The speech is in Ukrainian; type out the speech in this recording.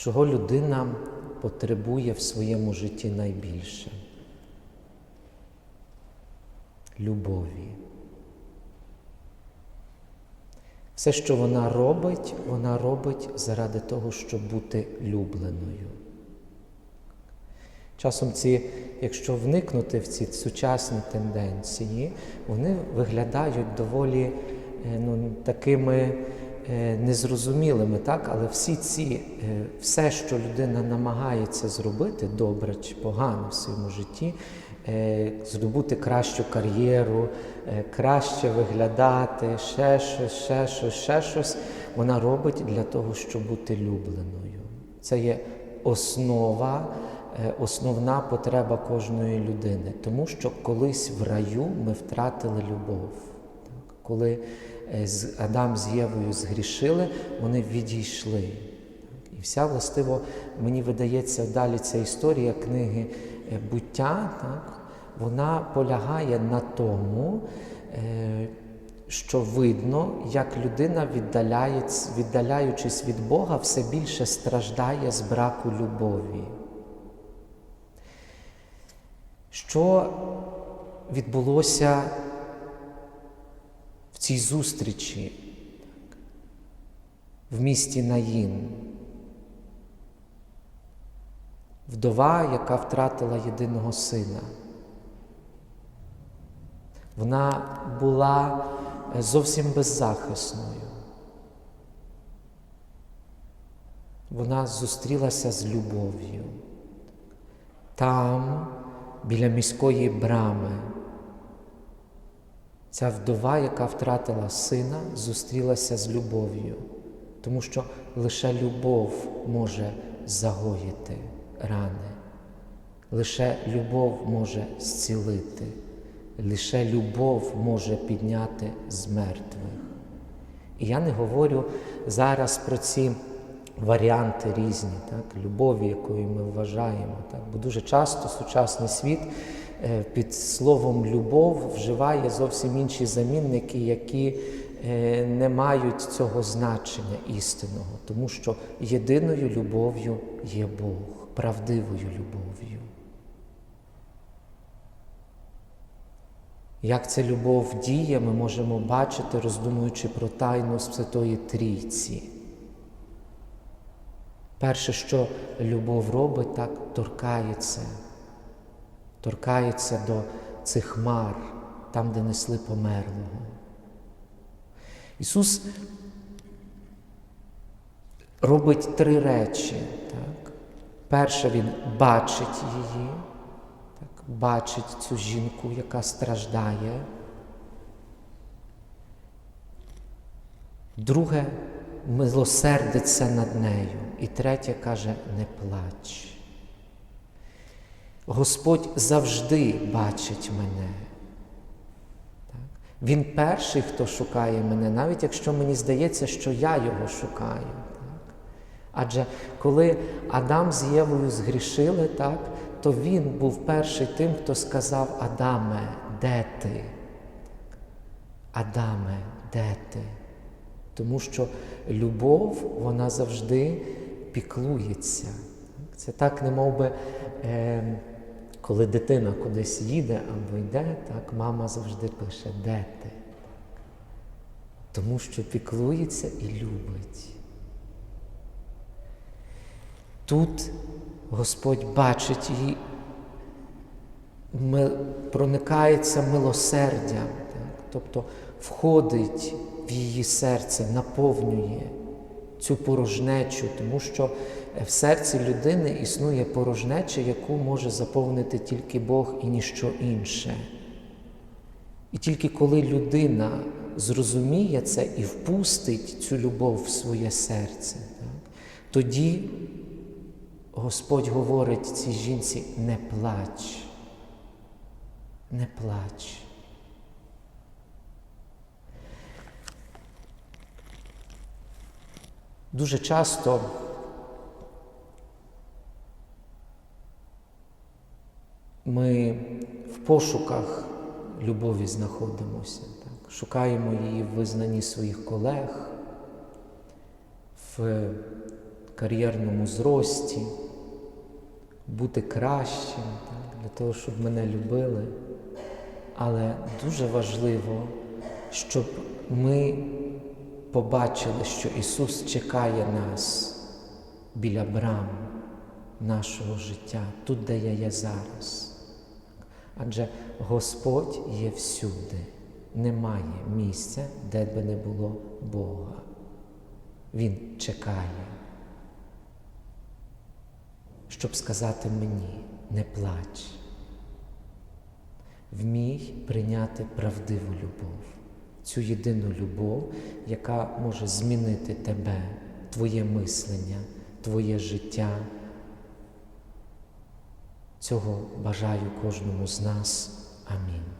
чого людина потребує в своєму житті найбільше? Любові. Все, що вона робить, вона робить заради того, щоб бути любленою. Часом ці, якщо вникнути в ці сучасні тенденції, вони виглядають доволі е, ну, такими незрозумілими, так? але всі ці, е, все, що людина намагається зробити, добре чи погано в своєму житті, е, здобути кращу кар'єру, е, краще виглядати, ще щось, ще щось, ще щось, вона робить для того, щоб бути любленою. Це є основа, е, основна потреба кожної людини, тому що колись в раю ми втратили любов. Так? Коли е, з- Адам з Євою згрішили, вони відійшли. І вся властиво, мені видається, далі ця історія книги е, буття, так? вона полягає на тому, е, що видно, як людина, віддаляючись від Бога, все більше страждає з браку любові. Що відбулося цій зустрічі в місті Наїн? Вдова, яка втратила єдиного сина. Вона була е, зовсім беззахисною. Вона зустрілася з любов'ю. Там, біля міської брами, ця вдова, яка втратила сина, зустрілася з любов'ю, тому що лише любов може загоїти рани, лише любов може зцілити, лише любов може підняти з мертвих. І я не говорю зараз про ці варіанти різні, так, любові, якою ми вважаємо. Так, бо дуже часто сучасний світ під словом любов вживає зовсім інші замінники, які е, не мають цього значення істинного, тому що єдиною любов'ю є Бог, правдивою любов'ю. Як ця любов діє, ми можемо бачити, роздумуючи про тайну Святої Трійці. Перше, що любов робить, так торкається, торкається до цих хмар, там, де несли померлого. Ісус робить три речі. Так? Перше, Він бачить її, так? бачить цю жінку, яка страждає. Друге, милосердиться над нею. І третє каже, не плач. Господь завжди бачить мене. Він перший, хто шукає мене, навіть якщо мені здається, що я його шукаю. Так? Адже коли Адам з Євою згрішили, так, то він був перший тим, хто сказав Адаме, де ти? Адаме, де ти? Тому що любов, вона завжди піклується. Це так, не би, е, коли дитина кудись їде або йде, так, мама завжди пише, де ти? Тому що піклується і любить. Тут Господь бачить її, проникається милосердям, так? тобто входить в її серце, наповнює цю порожнечу, тому що в серці людини існує порожнеча, яку може заповнити тільки Бог і ніщо інше. І тільки коли людина зрозуміє це і впустить цю любов в своє серце, так, тоді Господь говорить цій жінці: не плач, не плач. Дуже часто ми в пошуках любові знаходимося, так? шукаємо її в визнанні своїх колег, в кар'єрному зрості, бути кращим, так, для того, щоб мене любили. Але дуже важливо, щоб ми побачили, що Ісус чекає нас біля брам нашого життя, тут, де я є зараз. Адже Господь є всюди. Немає місця, де би не було Бога. Він чекає, щоб сказати мені, не плач. Вмій прийняти правдиву любов, цю єдину любов, яка може змінити тебе, твоє мислення, твоє життя. Цього бажаю кожному з нас. Амінь.